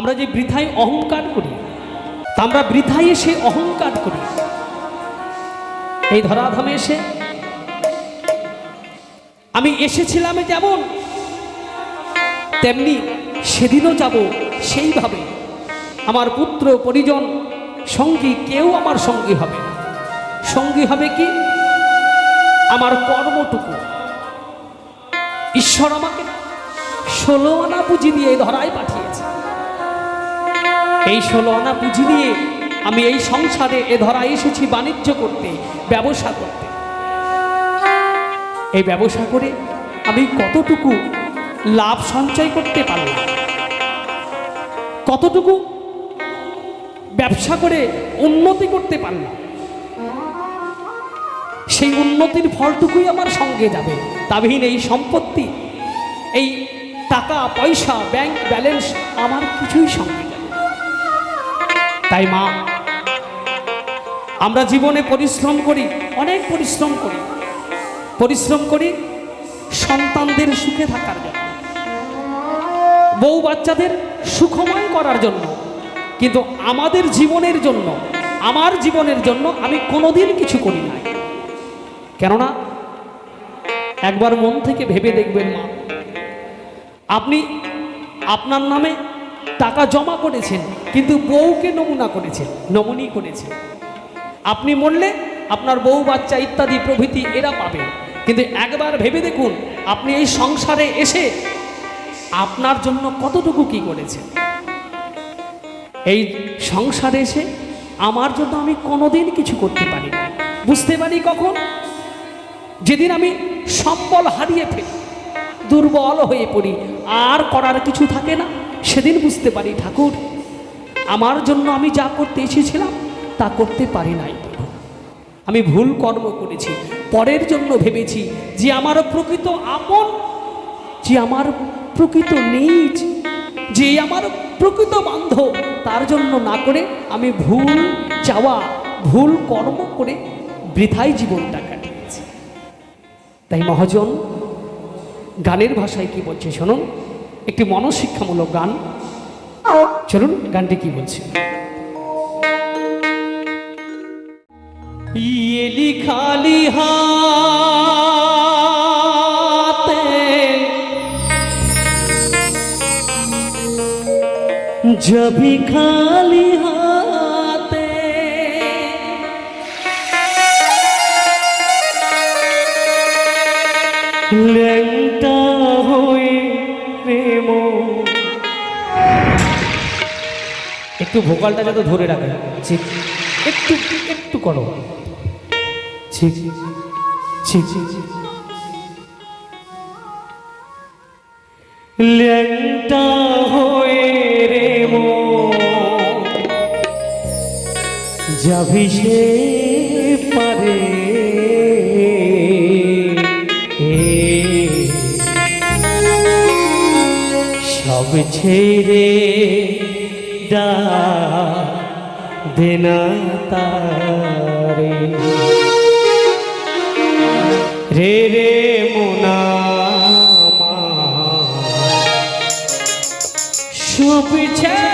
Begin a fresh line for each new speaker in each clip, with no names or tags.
আমরা যে বৃথায় অহংকার করি, তা আমরা বৃথায় এসে অহংকার করি। এই ধরাধামে এসে আমি এসেছিলাম যেমন, তেমনি সেদিনও যাব সেইভাবে। আমার পুত্র, পরিজন, সঙ্গী কেউ আমার সঙ্গী হবে সঙ্গী হবে কি? আমার কর্মটুকু। ঈশ্বর আমাকে ষোলো আনা পুঁজি দিয়ে ধরায় পাঠিয়েছে। এই ষোলো আনা পুঁজি নিয়ে আমি এই সংসারে এ ধরায় এসেছি বাণিজ্য করতে, ব্যবসা করতে। এই ব্যবসা করে আমি কতটুকু লাভ সঞ্চয় করতে পারলাম? কতটুকু ব্যবসা করে উন্নতি করতে পারলাম? সেই উন্নতির ফলটুকুই আমার সঙ্গে যাবে। তাবিহীন এই সম্পত্তি, এই টাকা, পয়সা, ব্যাংক ব্যালেন্স আমার কিছুই সঙ্গে। তাই মা, আমরা জীবনে পরিশ্রম করি, অনেক পরিশ্রম করি। পরিশ্রম করি সন্তানদের সুখে থাকার জন্য, বউ বাচ্চাদের সুখময় করার জন্য। কিন্তু আমাদের জীবনের জন্য, আমার জীবনের জন্য আমি কোনোদিন কিছু করি নাই। কেননা, একবার মন থেকে ভেবে দেখবেন মা, আপনি আপনার নামে টাকা জমা করেছেন, কিন্তু বউকে নমুনা করেছেন, নমুনি করেছেন। আপনি মরলে আপনার বউ, বাচ্চা ইত্যাদি প্রভৃতি এরা পাবে। কিন্তু একবার ভেবে দেখুন, আপনি এই সংসারে এসে আপনার জন্য কতটুকু কি করেছেন? এই সংসারে এসে আমার জন্য আমি কোনোদিন কিছু করতে পারি না। বুঝতে পারি কখন? যেদিন আমি সম্বল হারিয়ে ফেলি, দুর্বল হয়ে পড়ি, আর করার কিছু থাকে না। সেদিন বুঝতে পারি ঠাকুর, আমার জন্য আমি যা করতে এসেছিলাম তা করতে পারি নাই আমি ভুল কর্ম করেছি, পরের জন্য ভেবেছি যে আমার প্রকৃত আপন, যে আমার প্রকৃত নিজ, যে আমার প্রকৃত বান্ধব, তার জন্য না করে আমি ভুল চাওয়া, ভুল কর্ম করে বৃথাই জীবনটা কাটিয়েছি। তাই মহাজন, গানের ভাষায় কি বলছে শুনুন। একটি মনশিক্ষামূলক গান। চলুন গানটি কি বলছে? ইয়েলি খালি হাতে জবি খালি একটু ভোকালটা যাতে ধরে রাখে ঠিক একটু একটু করো। ঠিক ঠিক ল্যাংটা হয়ে রে মো। যাবি সে পারে। সব ছেড়ে দেনা তারে। রে রে মোনা সব ছেড়ে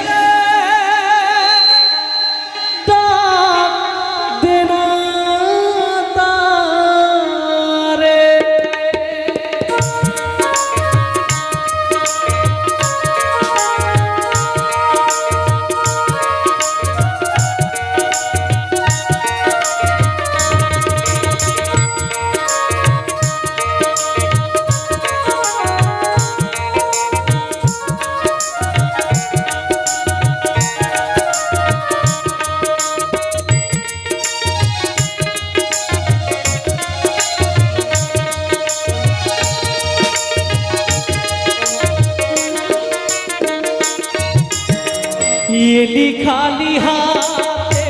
খালি হাতে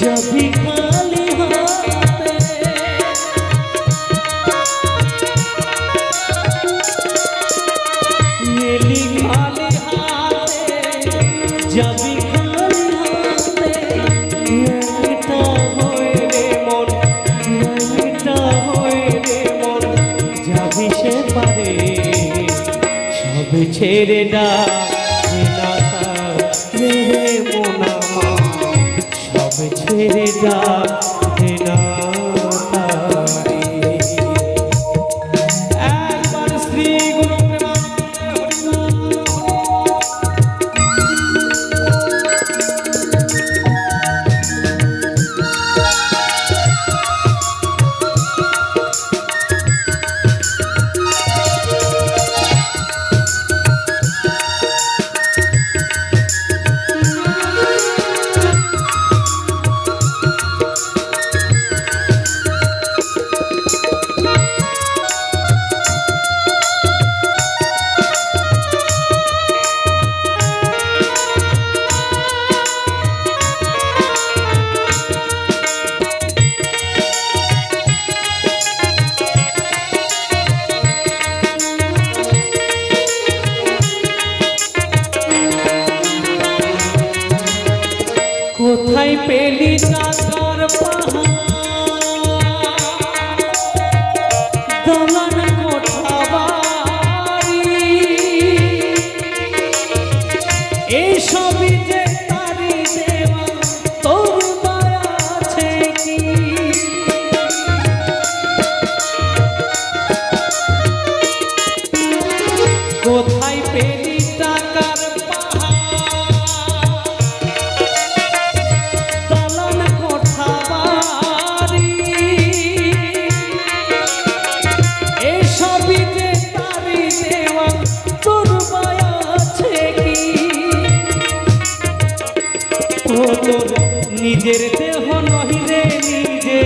জবি খালি হাতে। এলি খালি হাতে জবি খালি হাতে। এটা হয়ে রে মন এটা হয়ে মন, যাবি সে পারে। সব ছেড়ে না কাকার পাহাড়। তোর নিজের দেহ নহিরে নিজে।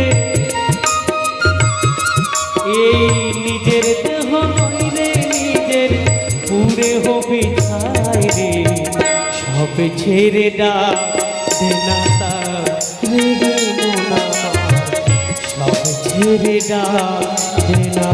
এই নিজের দেহ নহিরে নিজের পুরে হবে রে। সব ছেড়ে ডাক সব ছেড়ে ডাক দেনা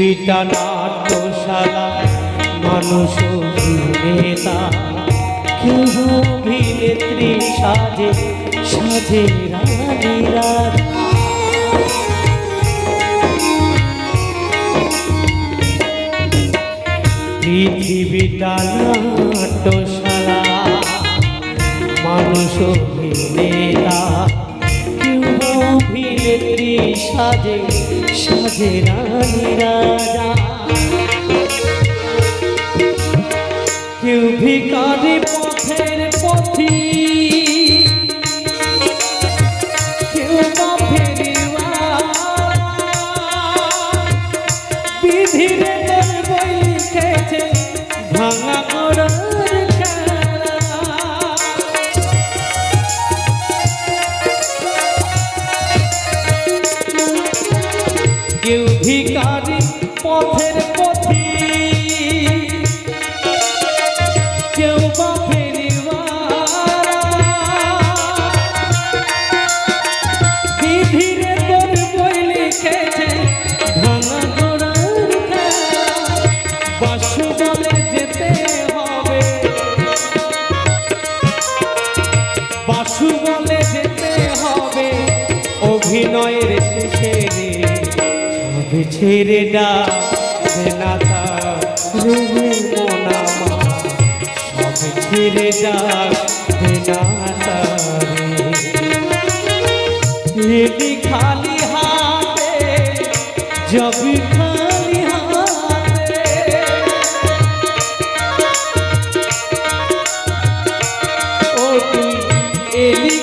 পৃথিবীটা নাট্যশালা মানুষ অভিনেতা কেউ অভিনেত্রী সাজে সাজে রানীরা। পৃথিবীটা নাট্যশালা মানুষ অভিনেতা সাজে সাজে রানী রাজা। কেউ ভিকারি পথের পথি ছেড়ে না রে মোনামা সবে ছেড়ে না রে। এলি খালি হাতে জবি খালি হাতে। ও তুই এলি